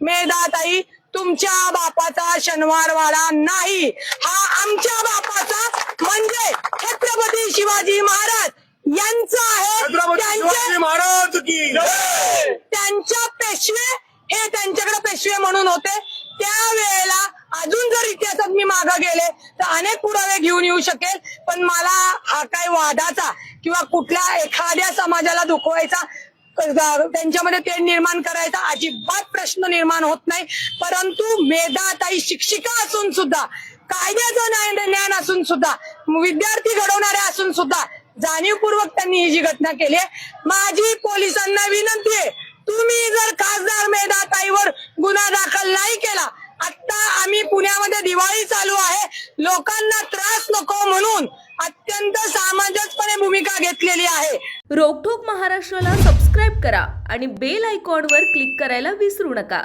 मेधाताई तुमच्या बापाचा शनिवारवाडा नाही हा आमच्या बापाचा म्हणजे छत्रपती शिवाजी महाराज यांचा आहे! त्यांच्या पेशवे हे त्यांच्याकडे पेशवे म्हणून होते त्यावेळेला अजून जर इतिहासात मी मागे गेले तर अनेक पुरावे घेऊन येऊ शकेल पण मला हा काय वादाचा किंवा कुठल्या एखाद्या समाजाला दुखवायचा त्यांच्यामध्ये ते निर्माण करायचा अजिबात प्रश्न निर्माण होत नाही. परंतु मेधाताई शिक्षिका असून सुद्धा कायद्याचं ज्ञान असून सुद्धा विद्यार्थी घडवणारे असून सुद्धा जाणीवपूर्वक त्यांनी ही जी घटना केली आहे. माझी पोलिसांना विनंती आहे तुम्ही जर खासदार मेधाताईवर गुन्हा दाखल नाही केला आता आम्ही पुण्यामध्ये दिवाळी चालू आहे लोकांना त्रास नको. भूमिका घेतलेली आहे. रोकठोक महाराष्ट्राला सबस्क्राईब करा आणि बेल आयकॉनवर क्लिक करायला विसरू नका.